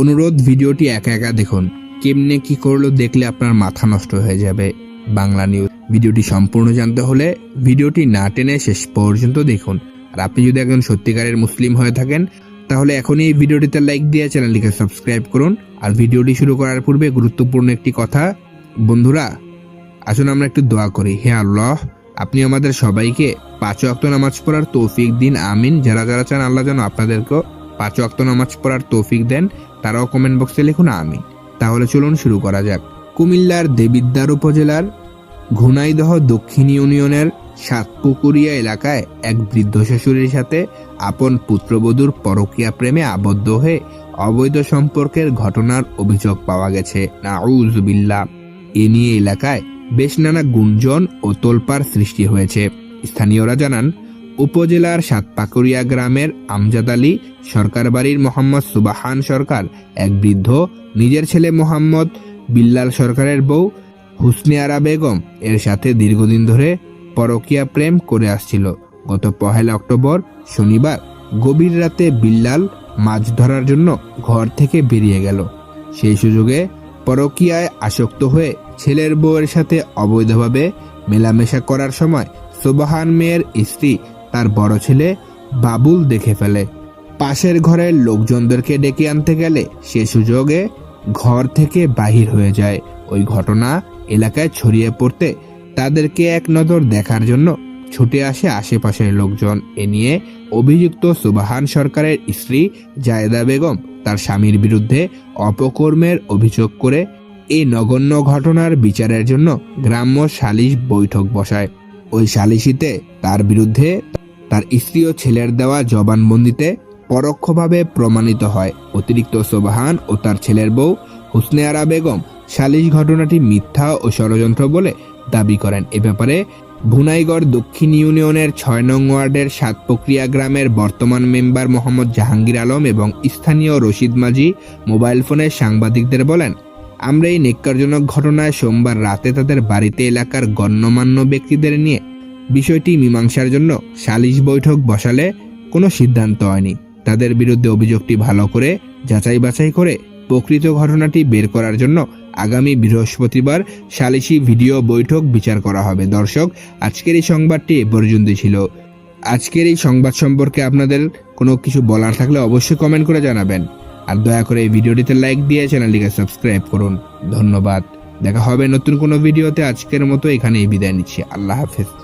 অনুরোধ, ভিডিওটি একা একা দেখুন। কেমনে কি করল দেখলে আপনার মাথা নষ্ট হয়ে যাবে। বাংলা নিউজ। ভিডিওটি সম্পূর্ণ জানতে হলে ভিডিওটি না টেনে শেষ পর্যন্ত দেখুন। আর আপনি যদি একজন সত্যিকারের মুসলিম হয়ে থাকেন, তাহলে এখনই এই ভিডিওটিতে লাইক দিয়ে চ্যানেলটিকে সাবস্ক্রাইব করুন। আর ভিডিওটি শুরু করার পূর্বে গুরুত্বপূর্ণ একটি কথা। বন্ধুরা, আসুন আমরা একটু দোয়া করি। হে আল্লাহ, আপনি আমাদের সবাইকে পাঁচ অক্ত নামাজ পড়ার তৌফিক দিন, আমিন। যারা যারা চান, আল্লাহ যেন আপনাদেরকেও পাঁচ অক্ত নামাজ পড়ার তৌফিক দেন, তারাও কমেন্ট বক্সে লিখুন, আমিন। তাহলে চলুন শুরু করা যাক। কুমিল্লার দেবিদ্বার উপজেলার ঘুনাইদহ দক্ষিণ ইউনিয়নের সাতপুকুরিয়া এলাকায় এক বৃদ্ধ শ্বশুরের সাথে আপন পুত্রবধূর পরকীয়া প্রেমে আবদ্ধ হয়ে অবৈধ সম্পর্কের ঘটনার অভিযোগ পাওয়া গেছে। নাউজবিল্লা এ নিয়ে এলাকায় বেশ নানা গুঞ্জন ও তোলপাড় সৃষ্টি হয়েছে। স্থানীয়রা জানান উপজেলার সাতপাকুরিয়া গ্রামের আমজাদ আলী সরকার বাড়ির মোহাম্মদ সুবাহান সরকার, এক বৃদ্ধ, নিজের ছেলে মোহাম্মদ বিল্লাল সরকারের বউ হুসনে আরা বেগম এর সাথে দীর্ঘদিন ধরে পরকীয়া প্রেম করে আসছিল। গত পহেলা অক্টোবর শনিবার গভীর রাতে বিল্লাল মাছ ধরার জন্য ঘর থেকে বেরিয়ে গেল। সেই সুযোগে পরকীয়ায় আসক্ত হয়ে ছেলের বউয়ের সাথে অবৈধভাবে মেলামেশা করার সময় সুবাহান মেয়ের স্ত্রী তার বড় ছেলে বাবুল দেখে ফেলে। পাশের ঘরের লোকজনদেরকে ডেকে আনতে গেলে সে সুযোগে ঘর থেকে বাহির হয়ে যায়। ওই ঘটনা এলাকায় ছড়িয়ে পড়তে তাদেরকে এক নজর দেখার জন্য ছুটে আসে আশেপাশের লোকজন। এ নিয়ে অভিযুক্ত সুবাহান সরকারের স্ত্রী জায়দা বেগম তার স্বামীর বিরুদ্ধে অপকর্মের অভিযোগ করে এই নগণ্য ঘটনার বিচারের জন্য গ্রাম্য সালিশ বৈঠক বসায়। ওই সালিশিতে তার বিরুদ্ধে তার স্ত্রী ও ছেলের দেওয়া জবানবন্দিতে পরোক্ষভাবে প্রমাণিত হয়। অতিরিক্ত সোবাহান ও তার ছেলের বউ হুসনে আরা বেগম সালিশ ঘটনাটি মিথ্যা ও ষড়যন্ত্র বলে দাবি করেন। এ ব্যাপারে ভুনাইগড় দক্ষিণ ইউনিয়নের ছয় নং ওয়ার্ডের সাতপক্রিয়া গ্রামের বর্তমান মেম্বার মোহাম্মদ জাহাঙ্গীর আলম এবং স্থানীয় রশিদ মাঝি মোবাইল ফোনে সাংবাদিকদের বলেন, আমরা এই নেককারজনক ঘটনায় সোমবার রাতে তাদের বাড়িতে এলাকার গণ্যমান্য ব্যক্তিদের নিয়ে বিষয়টি মীমাংসার জন্য সালিশ বৈঠক বসালে কোনো সিদ্ধান্ত হয়নি। তাদের বিরুদ্ধে অভিযোগটি ভালো করে যাচাই বাছাই করে প্রকৃত ঘটনাটি বের করার জন্য আগামী বৃহস্পতিবার সালিশি ভিডিও বৈঠক বিচার করা হবে। দর্শক, আজকের এই সংবাদটি এ পর্যন্তই ছিল। আজকের এই সংবাদ সম্পর্কে আপনাদের কোনো কিছু বলার থাকলে অবশ্যই কমেন্ট করে জানাবেন। আর দয়া করে এই ভিডিওটিতে লাইক দিয়ে চ্যানেলটিকে সাবস্ক্রাইব করুন। ধন্যবাদ। দেখা হবে নতুন কোনো ভিডিওতে। আজকের মতো এখানেই বিদায় নিচ্ছি। আল্লাহ হাফেজ।